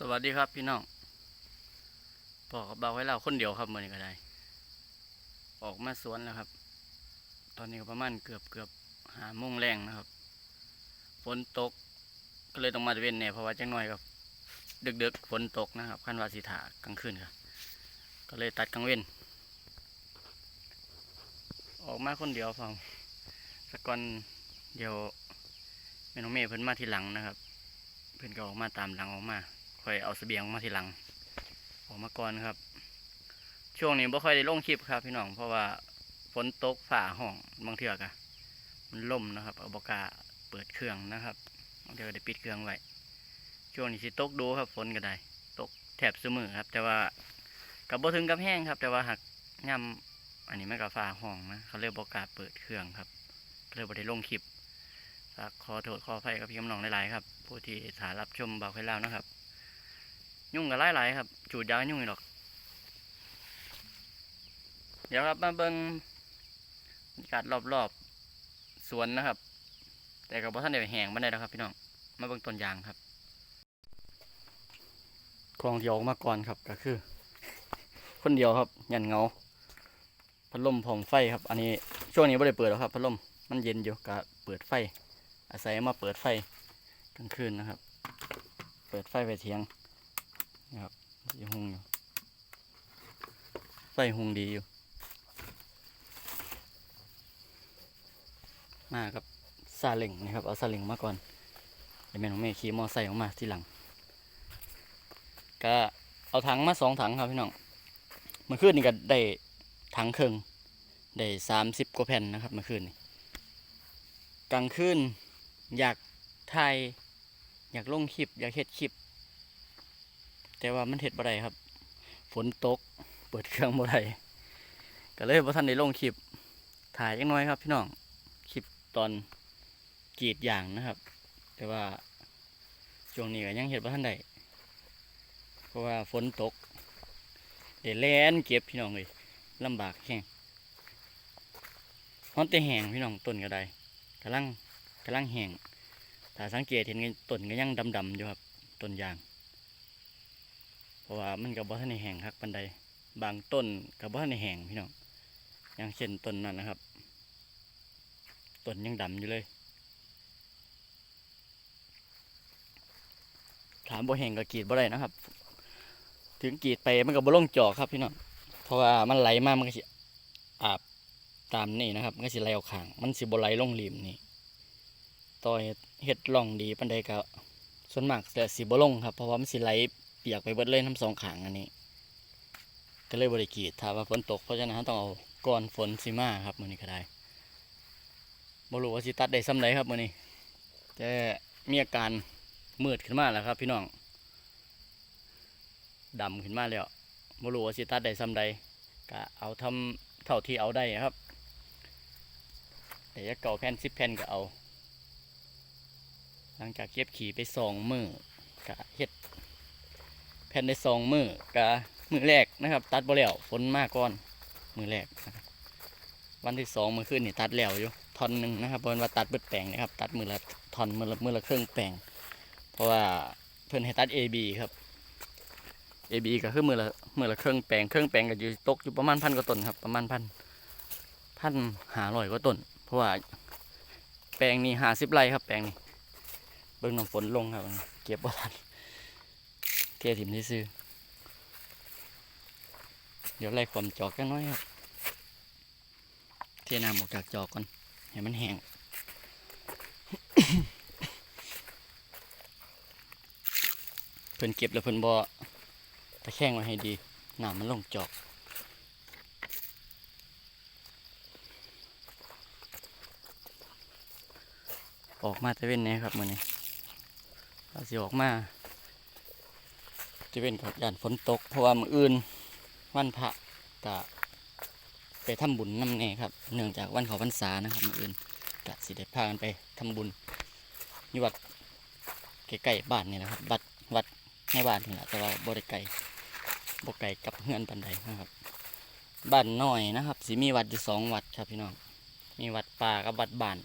สวัสดีครับพี่น้องบอกเบาไว้เราคนเดียวครับมือนี้ก็ได้ ออกมาสวนแล้วครับ ตอนนี้ก็ประมาณเกือบเกือบหาโมงแรงนะครับ ฝนตกก็เลยต้องมาตะเวนเนี่ยเพราะว่าจังหน่อยกับดึกๆฝนตกนะครับขั้นวาสิถากลางคืนครับก็เลยตัดกลางเว้น ออกมาคนเดียวพอสักก่อนเดี๋ยวแม่น้องเมย์เพิ่นมาทีหลังนะครับ เพิ่นก็ออกมาตามหลังออกมา ค่อยเอาเสบียงมาทีหลัง ออกมาก่อนครับ ช่วงนี้บ่ค่อยได้ลงคลิปครับ พี่น้องเพราะว่าฝนตกฝ่าห้องบางเทือกอะมันล่มนะครับเอาบกาเปิดเครื่องนะครับบางเทือได้ปิดเครื่องไว้ช่วงนี้สิตกดูครับฝนก็ได้ ตกแถบซุมือครับ แต่ว่ากับบ่ถึงกับแห้งครับ แต่ว่าหักย่ำอันนี้ไมันกับฝ่าห้องนะเขาเรียกบกาเปิดเครื่องครับเลยบ่ได้ลงคลิปฝากขอโทษขออภัยกับพี่น้องหลายๆครับ ผู้ที่สารับชมบ่าวไข่เล่านะครับ ยุ่งกับหลายๆครับ จูดยาวยุ่งหรอก เดี๋ยวครับมาเบิ้งบรรยากาศรอบๆสวนนะครับ แต่กับว่ท่านเดี๋ยวแห้งมาได้แล้วครับ พี่น้องมาเบิ้งต้นยางครับคลองที่ออกมาก่อนครับก็คือ คนเดียวครับ ยันเงาพัดลมผอมไฟครับ อันนี้ช่วงนี้ไม่ได้เปิดแล้วครับพัดลมมันเย็นอยู่ก็เปิดไฟ อาศัยมาเปิดไฟกลางคืนนะครับ เปิดไฟไปเทียง ยังหงอยู่ไฟหงดีอยู่ มาครับซาเล็งนะครับ เอาซาเล็งมาก่อนเดี๋ยวแม่น้องเมย์ขี่มอไซค์ออกมาทีหลัง ก็เอาถังมาสองถังครับพี่น้องเมื่อคืนนี่ก็ได้ถังเครึ่งได้สามสิบกว่าแผ่นนะครับเมื่อคืนนี่กลางคืนอยากถ่ายอยากลงคลิป อยากเฮ็ดคลิป แต่ว่ามันเห็ดบ่ได้ครับ ฝนตก เปิดเครื่องบ่ได้ก็เลยบ่ทันได้ลงคลิป ถ่ายจังน้อยครับ พี่น้อง คลิปตอนกรีดยางนะครับ แต่ว่าช่วงนี้ก็ยังเห็ดบ่ทันได้ เพราะว่าฝนตก เดี๋ยวแล่นเก็บพี่น้องเลยลำบากแห้งฮอนแต่แห้งพี่น้องต้นก็ได้กำลังกำลังแห้งถ้าสังเกตเห็นต้นก็ยังดำๆอยู่ครับ ต้นยาง เพราะว่ามันกับบ่ทันได้แห้งครับปันใดบางต้นกับบ่ทันได้แห้งพี่น้องอย่างเช่นต้นนั้นนะครับต้นยังดำอยู่เลย ถามบ่แห้งก็กรีดบ่ได้นะครับ ถึงกีดไปมันก็บ่ลงจอกครับพี่น้องเพราะว่ามันไหลมากมันก็สิอาบตามนี่นะครับมันก็สิไหลออกข้างมันสิบ่ไหลลงริมนี่ต่อเฮ็ดเฮ็ดร่องดีปันใดก็ส่วนมากแต่สิบ่ลงครับ เพราะว่ามันสิไหล ปียกไปเบิดเลยทั้งสองขางอันนี้ ก็เลยบริกีดถ้าว่าฝนตกเพราะฉะนั้นต้องเอาก่อนฝนสิมาครับมือนี้ก็ได้บรูว่าสิตัดได้ซ้ำใดครับมือนี้แต่มีอาการมืดขึ้นมาแล้วครับ พี่น้องดำขึ้นมาแล้วบรูว่าสิตัดได้ซ้ำใดก็เอาทำเท่าที่เอาได้ครับแต่จะเก่าแผ่นสิบแผ่นก็เอา หลังจากเก็บขี่ไปสองมือก็เฮ็ด ผ่นได้สองมือกะมือแรกนะครับ ตัดบ่แล้วฝนมากก่อน มือแรกนะครับวันที่สองมือขึ้นนี่ตัดแล้วอยู่ท่อนหนึ่งนะครับเพราะว่าตัดเบิดแปลงนะครับ ตัดมือละท่อนมือละมือละเครึ่องแปลงเพราะว่าเพิ่นให้ตัด AB ครับ AB ก็คือมือละมือละเครึ่องแปลงเครึ่องแปลงก็อยู่ตกอยู่ประมาณพันกว่าต้นครับประมาณพันพันหาร้อยกว่าต้นเพราะว่าแปลงนี้หาสิบไร่ครับ แปลงนี้เบิ่งน้ำฝนลงครับ เก็บบ่ทัน ทถิ่มที่ซื้อ เดี๋ยวไล่ความจอกกันน้อยครับ เทน้ำออกจากจอกก่อนให้มันแห้งเพิ่นเก็บแล้วเพิ่นบ่ตะแคงไว้ให้ดีน้ำมันลงจอกออกมาตะเว้นเนี่ยครับมือนี้เราสิออกมา จะเป็นกับยานฝนตก เพราะว่ามืออื่นวันพระกะไปทำบุญน้ำเน่ครับ เนื่องจากวันเขาพรรษานะครับมืออื่นกะสิได้พากันไปทำบุญนี่วัดใกล้ๆบ้านนี่แหละครับวัดวัดในบ้านนี่แหละแต่ว่าบ่ได้ไกลบ่ไกลกับเฮือนปันใดนะครับบ้านน้อยนะครับสิมีวัดอยู่สองวัดครับพี่น้องมีวัดป่ากับวัดบ้าน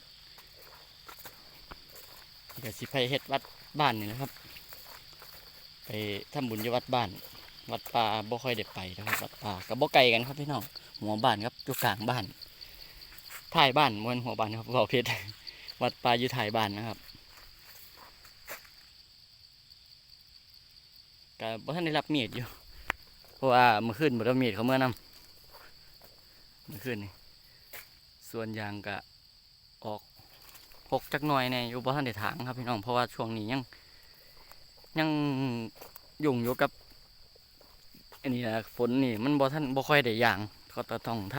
เดี๋ยวสิไปเฮ็ดวัดบ้านนี่แหละครับ ไปทำบุญที่วัดบ้าน วัดป่าบ่ค่อยได้ไปนะครับวัดป่ากับบ่ไกลกันครับพี่น้องหัวบ้านครับอยู่กลางบ้านท้ายบ้านมวนหัวบ้านครับเบาเพชรวัดป่าอยู่ท้ายบ้านนะครับก็บ่ทันได้รับเมีดอยู่เพราะว่าเมื่อคืนบ่ได้เมีดเขาเมื่อนำเมื่อคืนนี่ส่วนยางก็ออกหกจักหน่อยแน่อยู่บ่ทันได้ถางครับพี่น้องเพราะว่าช่วงนี้ยัง ยังยุ่งอยู่กับอันนี้นะฝนนี่มันบ่ท่านบ่ค่อยได้อย่างก็ต้องท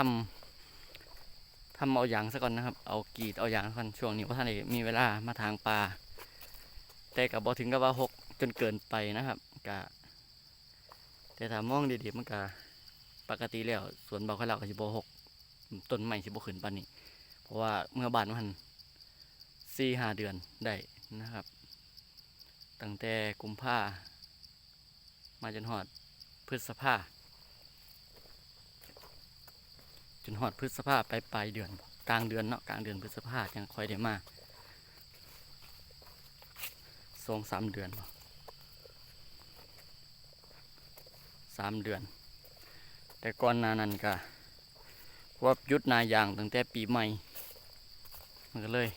ำทำเอาอย่างซะก่อนนะครับ เอากรีดเอาอย่างซะก่อนช่วงนี้บ่ท่านได้มีเวลามาทางปลาแต่กับบ่ถึงกับว่าหกจนเกินไปนะครับกะแต่ถ้ามองดีๆมันก็ปกติแล้วสวนเบาข้าวเหลาก็สิบ่หกต้นใหม่สิบ่ขึ้นปานนี้ เพราะว่าเมื่อบานมันสี่ห้าเดือนได้นะครับ ตั้งแต่กุมภามาจนหอดพฤษภาจนหอดพฤษภาไปปลายเดือนกลางเดือนเนาะกลางเดือนพฤษภาจังค่อยได้มาสองสามเดือนสามเดือน แต่ก่อนนานั้นก็ว่ายุดนายางตั้งแต่ปีใหม่ มันก็เลย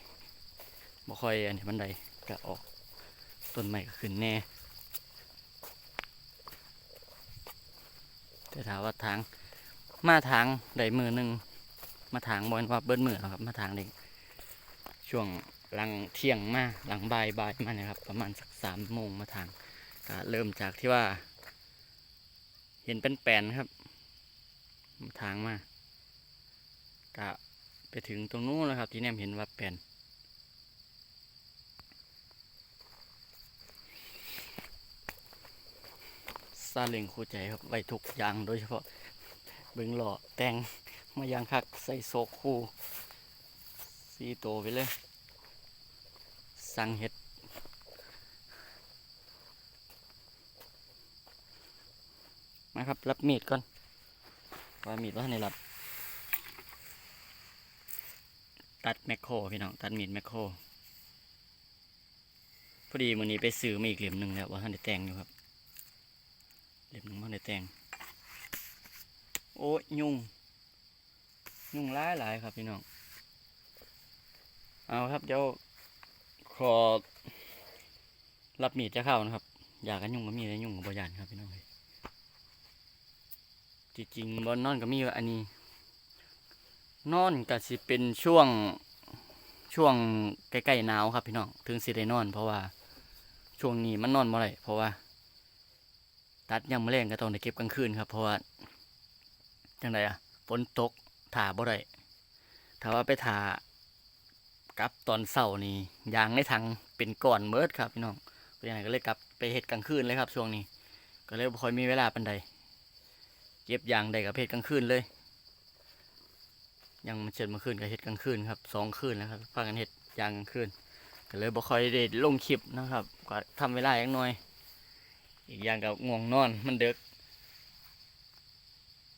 บ่ค่อยอันนี้มันใดก็ออก ต้นใหม่ก็ขึ้นแน่ แต่ถามว่าทาง มาทางใดมือหนึ่งมาทางบอนว่าเบิ้ลมือหรอครับ มาทางเด็กช่วงหลังเที่ยงมาหลังบ่ายบ่ายมาเนี่ยครับ ประมาณสักสามโมงมาทางก็เริ่มจากที่ว่า เห็นเป็นแปนครับมาทางมาก็ไปถึงตรงนู้นนะครับ ที่แนมเห็นว่าแปลน ซาเล้งคู่ใจครับไว้ทุกอย่างโดยเฉพาะเบิงหล่อแต่งมายางคักใส่โซกคู่สีโตวไปเลย สั่งเห็ดมาครับ รับมีดก่อนว่ามีดว่าในรับ ตัดแมคโครพี่น้อง ตัดมีดแมคโครพอดีมือนี้ไปซื้อมาอีกเหลี่ยมหนึ่งแล้วว่าท่านได้แต่งอยู่ครับ เล็บหนึ่งมันได้ แตงโอ้ยยุงยุงหลายหลายครับพี่น้อง เอาครับเดี๋ยวขอรับมีดจะเข้านะครับ อยากกันยุ่งก็มีแต่ยุ่งกับบอยานครับพี่น้องเอ้ยจริงๆบอนนอนก็มีอันนี้ นอนก็สิเป็นช่วงช่วงใกล้ๆหนาวครับพี่น้องถึงสิได้นอน เพราะว่าช่วงนี้มันนอนบ่ได้เพราะว่า ตัดยามมะแรงก็ต้องได้เก็บกลางคืนครับเพราะว่าจังไดอะฝนตกถ่าบ่ได้ถ้าว่าไปถ่ากับตอนเสาร์นี่ยางในถังเป็นก้อนเมิดครับพี่น้องเพราะฉะนั้นก็เลยกลับไปเฮ็ดกลางคืนเลยครับ ช่วงนี้ ก็เลยบ่ค่อยมีเวลาปานใดเก็บยางได้กับเฮ็ดกลางคืนเลยยังมันเชิญมาคืนก็เฮ็ดกลางคืนครับสองคืนแล้วครับพากันเฮ็ดยางกลางคืนก็เลยบ่ค่อยได้ลงคลิปนะครับ ก็ทำเวลาอย่างน้อย อีกอย่างกับง่วงนอนมันเดึก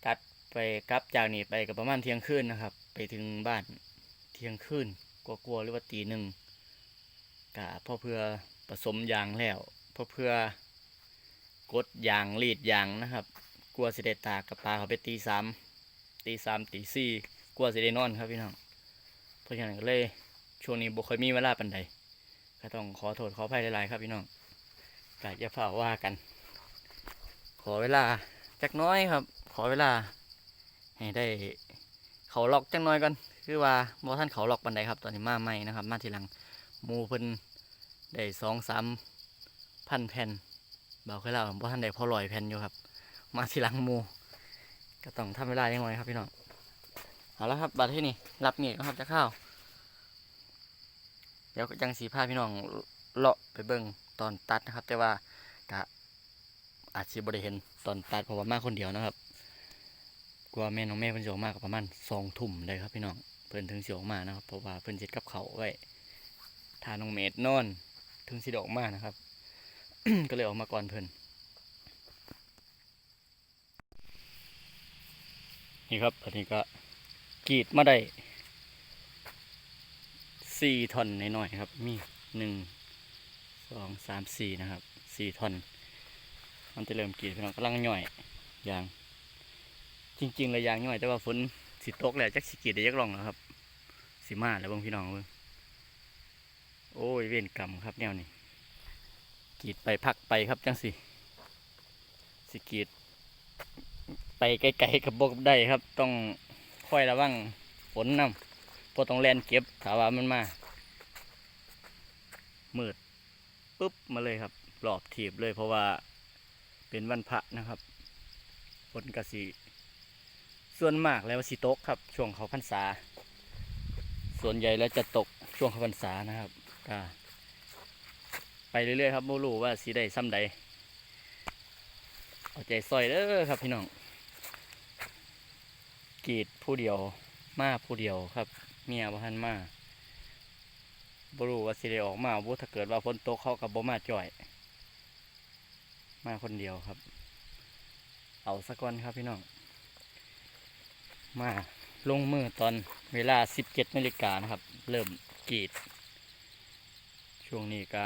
ตัดไปกลับจากนี่ไปกับประมาณเที่ยงคืนนะครับ ไปถึงบ้านเที่ยงคืนกลัวๆหรือว่าตีหนึ่งกะพ่อเพื่อผสมยางแล้วพ่อเพื่อกดยางรีดยางนะครับ กลัวสิได้ตากกับปลาเขาไปตีสามตีสามตีสี่กลัวสิได้นอนครับพี่น้องเพราะฉะนั้นก็เลยช่วงนี้บ่ค่อยมีเวลาปันใดก็ต้องขอโทษขออภัยหลายๆครับพี่น้อง ก็จะเฝ้าว่ากัน ขอเวลาจักน้อยครับ ขอเวลา ให้ได้เขาล็อกจักน้อยก่อนคือว่าบอท่านเขาล็อกปันใดครับ ตอนนี้มาใหม่นะครับ มาทีหลังมูเพิ่นได้สองสามพันแผ่นเบาขึ้นแล้วบอท่านได้พอลอยแผ่นอยู่ครับ มาทีหลังมูก็ต้องทำเวลาจังหน่อยครับพี่น้องเอาละครับบัดที่นี่รับมีดนะครับจะเข้า เดี๋ยวจังสีพาพี่น้องเลาะไปเบิ่ง ตอนตัดนะครับ แต่ว่ากะอาจจะบริเห็นตอนตัดเพราะว่ามาคนเดียวนะครับกลัวแม่น้องแม่เพิ่นสิออกมาก็ประมาณสองทุ่มเลยครับพี่น้องเพิ่นถึงสิออกมานะครับ เพราะว่าเพิ่นจิตกับเขาไว้ทาน้องเมดนอน ถึงสิได้ออกมานะครับ ก็เลยออกมาก่อนเพิ่นนี่ครับอันนี้ก็กรีดมาได้สี่ท่อนน้อยๆครับ มีหนึ่ง สองสามสี่นะครับสี่ท่อน มันจะเริ่มกรีดพี่น้องกำลังย่อยยาง จริงๆเลยยางย่อย แต่ว่าฝนสิตกแล้วจักสิกรีดได้ยักลองแล้วครับสิมาแล้วบิ่งพี่น้องเบิ่งโอ้ยเวรกรรมครับแนวนี้กรีดไปพักไปครับจังสิสิกรีดไปไกลๆกับบกได้ครับ ต้องค่อยระวังฝนนำพอต้องแลนเก็บถาว่ามันมามืด ปุ๊บมาเลยครับหลอบถีบเลยเพราะว่าเป็นวันพระนะครับฝนกระสีส่วนมากแล้วสิตกครับ ช่วงเขาพรรษา ส่วนใหญ่แล้วจะตกช่วงเขาพรรษานะครับก็ไปเรื่อยๆครับโมรู้ว่าสีได้ซ้ำใดเอาใจซอยเด้อครับพี่น้องกีดผู้เดียวมาผู้เดียวครับ เมียบ่ทันมา บรูว่าสิได้ออกมาบ่ถ้าเกิดว่าฝนตกเขากับบ่มาจ่อย มาคนเดียวครับ เอาสักก่อนครับพี่น้อง มาลงมือตอนเวลา 17นาฬิกานะครับ เริ่มกรีด ช่วงนี้ก็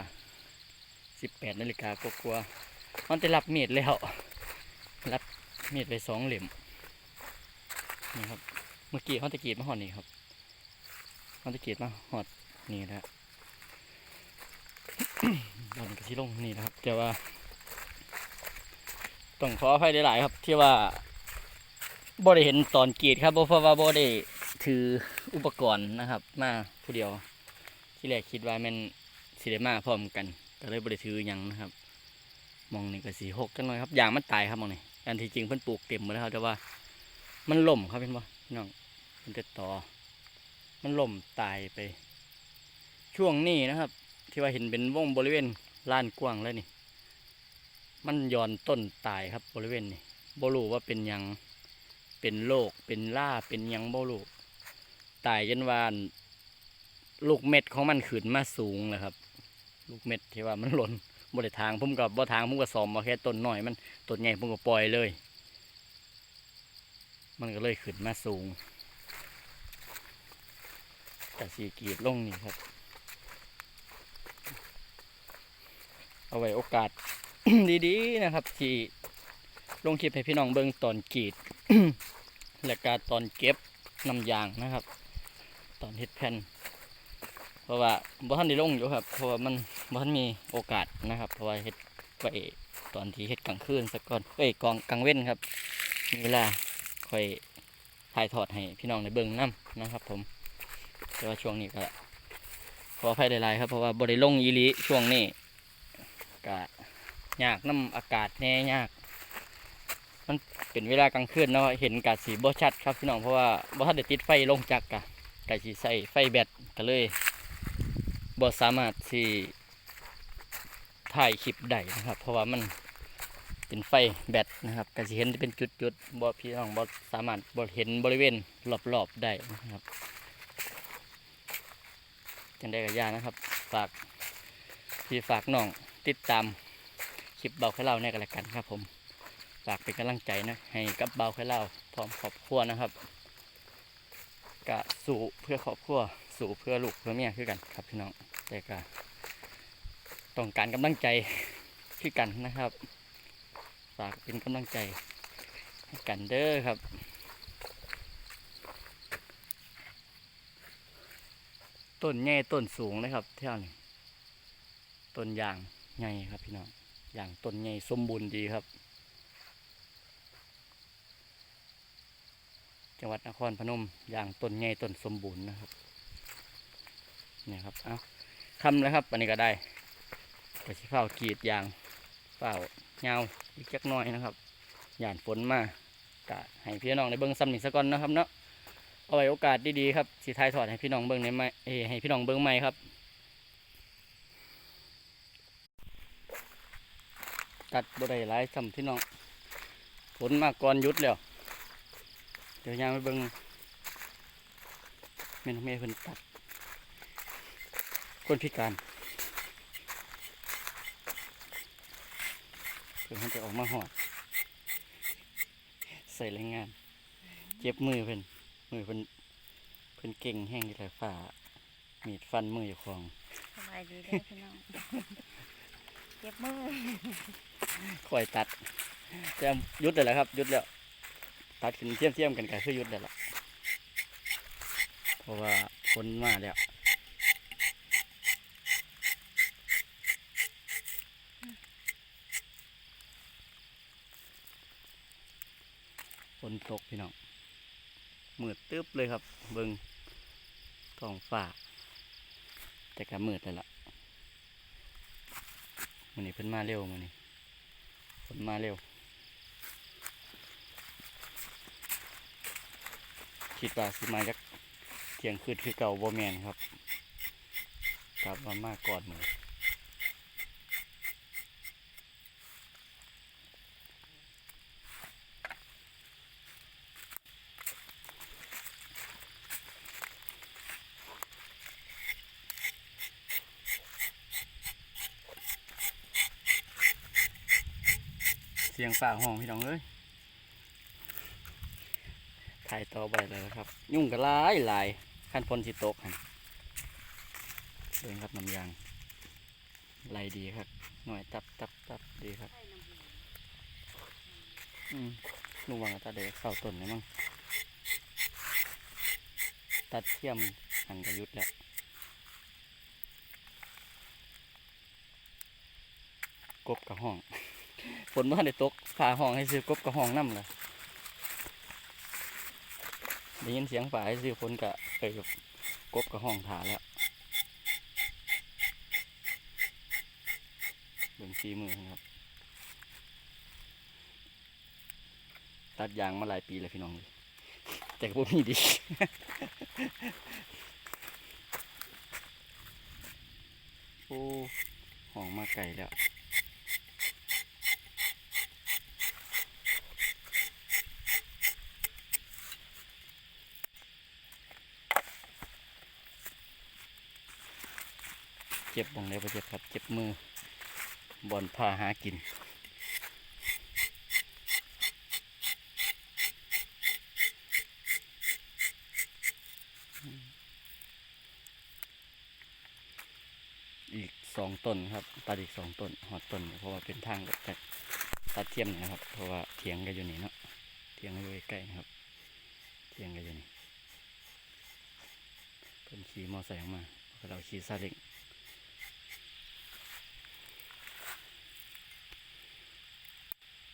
18นาฬิกากลัวๆมันจะรับมีดแล้ว รับมีดไปสองเหลี่ยมนี่ครับ เมื่อกี้เขาตะกรีดมาหอดนี่ครับเขาตะกรีดมาหอดนี่นะ บอลกระชิลงนี่นะครับแต่ว่า ต้องขออภัยหลายๆครับ ที่ว่าบ่ได้เห็นตอนกรีดครับเพราะว่าบ่ได้ถืออุปกรณ์นะครับ มาผู้เดียว ที่แรกคิดว่ามันสิได้มาพร้อมกันก็เลยบ่ได้ถือหยังนะครับมองนี่ก็สีหกกันหน่อยครับยางมันตายครับมองนี่อันที่จริงเพิ่นปลูกเต็มหมดแล้วครับแต่ว่า มันล่มครับเห็นบ่พี่น้องมันจะต่อ มันล่มตายไป ช่วงนี้นะครับ ที่ว่าเห็นเป็นวงบริเวณลานกว้างแล้วนี่ มันย้อนต้นตายครับบริเวณนี้บรูว่าเป็นยังเป็นโรคเป็นล่าเป็นยังบรูตายจนวานลูกเม็ดของมันขึ้นมาสูงเลยครับ ลูกเม็ดที่ว่ามันหล่นบ่ได้ทางผมกับบ่ทางผมก็สอมมาแค่ต้นหน่อยมันต้นใหญ่ผมก็ปล่อยเลย มันก็เลยขึ้นมาสูงแต่สีกรีดลงนี่ครับ เอาไว้โอกาส ดีๆนะครับ ที่ลงคลิปให้พี่น้องเบิ่งตอนกรีด และการตอนเก็บน้ำยางนะครับ ตอนเฮ็ดแผ่นเพราะว่าบ่ทันได้ลงอยู่ครับ เพราะว่ามันบ่ทันมีโอกาสนะครับ เพราะว่าเฮ็ดไปตอนที่เฮ็ดกลางคืนสักก่อนเอ้ยกองกลางเว้นครับมีเวลาค่อยถ่ายทอดให้พี่น้องได้เบิ่งนํนะครับ ผม แต่ว่าช่วงนี้ก็ขออภัยหลายๆครับเพราะว่าบ่ได้ลงอีลีช่วงนี้ ก็ยากน้ำอากาศแน่ยาก มันเป็นเวลากลางคืนเนาะเห็นกาสีบ่ชัดครับพี่น้องเพราะว่าบ่ทันได้ติดไฟลงจักกะกาสีใส่ไฟแบตก็เลยบ่สามารถที่ถ่ายคลิปได้นะครับ เพราะว่ามันเป็นไฟแบตนะครับกาสีเห็นเป็นจุดๆบ่พี่น้องบ่สามารถบ่เห็นบริเวณรอบๆได้นะครับจังได้กับยานะครับ ฝากพี่ฝากน้อง ติดตามคลิปเบาแค่เล่าเนี่ยกันละกันครับ ผมฝากเป็นกำลังใจนะให้กับเบาแค่เล่าพร้อมครอบครัวนะครับกะสู่เพื่อครอบครัวสู่เพื่อลูกเพื่อเมียคือกันครับพี่น้องแต่ก็ต้องการกำลังใจคือกันนะครับฝากเป็นกำลังใจให้กันเด้อครับต้นใหญ่ต้นสูงเลยครับเท่านี้ต้นยาง ใหญ่ครับพี่น้องอย่างต้นใหญ่สมบูรณ์ดีครับ จังหวัดนครพนมอย่างต้นใหญ่ต้นสมบูรณ์นะครับเนี่ยครับเอาคำแล้วครับอันนี้ก็ได้ก็สิเฝ้ากรีดยางเฝ้าเงาอีกจักหน่อยนะครับหยานฝนมากะให้พี่น้องในเบิ้องซ้ำหนี่สะก่อนนะครับเนาะเอาไว้โอกาสดีๆครับสิทายถอดให้พี่น้องเบิ้องในไม้เอ้ยให้พี่น้องเบิ้องใหม่ครับ ตัดบ่ไหลายสำพี่น้องฝนมาก่อนยุดแล้ว เดี๋ยวยางไปเบิ่งแม่นเมย์เพิ่นตัด คนพิการเพิ่นจะออกมาหอด ใส่แรงงาน เจ็บมือเพิ่นมือเพิ่นเพิ่นเก่งแห้งที่ไรฝ่ามีดฟันมืออยู่ของสบายดีเด้อพี่น้องเก็บมือ ค่อยตัดแต่หยุดเลยแหละครับ ยุดแล้ว ตัดขึ้นเทียมเทียมกันก็คือยุดแล้วล่ะเพราะว่าฝนมาแล้วฝนตกพี่น้องมืดตึ๊บเลยครับ เบิงท้องฟ้า แต่ก็มืดแล้วล่ะมันนี้เพิ่นมาเร็วมันนี้ นมาเร็ว คิดว่าสิมาจากเที่ยงคืนคือเก่าบ่แมนครับกลับมามากก่อนหมือ ฝ่าห้องพี่น้องเอ้ยถ่ายต่อไปเลยครับ ยุ่งกันหลายหลายขั้นพลสิตกหันเดินครับน้ำยางไหลดีครับ หน่วยตับตับตับดีครับอืมลุงวังตาเด็กเข้าต้นเลยมั้งตัดเทียมหันกระยุดแล้วกบกับห้อง ฝนมื่อได้ตกพาห้องให้ซื้อกบกับห้องน้ำเลยได้ยินเสียงฝ่ายซื้อคนกะไปกับกบกับห้องถาแล้วเบิ่งซีมือครับตัดยางมาหลายปีแล้วพี่น้องเลยแต่ก็บ่มีดีโอ้ห้องมาไกลแล้ว จ็บบ่งเลยประเจ็บครับ เจ็บมือบอลพาหากินอีกสองต้นครับ ตัดอีกสองต้นหอดต้น เพราะว่าเป็นทางแบบตัดเทียมนะครับ เพราะว่าเถียงกันอยู่นี่เนาะเถียงกันอยู่ใกล้นะครับ เถียงกันอยู่นี่เป็นขี่มอไซค์ออกมาเราขี่ซาเล้ง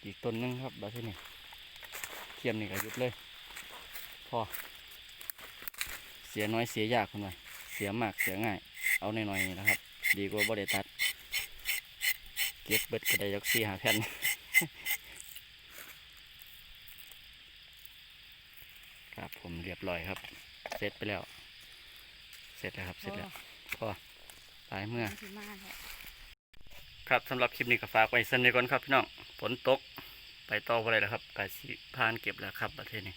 อีกต้นหนึงครับบาที่นี่เทียมนี่ก็หยุดเลย พอ เสียน้อยเสียยากคุณไว้เสียมากเสียง่าย เอาหน่อยๆนี่นะครับ ดีกว่าบ่ได้ตัด เก็บเบิดก็ได้ยักสี่หาแผ่นครับผมเรียบร้อยครับ เสร็จไปแล้ว เสร็จแล้วครับ เสร็จแล้วพอตายเมื่อสิมาแล้ว ครับสำหรับคลิปนี้ก็ฝากไว้เส้นนี้ก่อนครับพี่น้องฝนตกไปต่อไปเลยแล้วครับกาสิพานเก็บแล้วครับประเทศนี้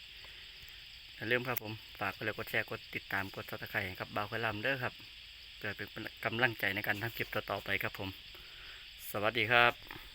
อย่าลืมครับผมฝากกดไลค์กดแชร์กดติดตามกดซับสไครต์ครับบ่าวคอยลำเด้อครับเพื่อเป็นกำลังใจในการทำคลิปต่อๆไปครับผม สวัสดีครับ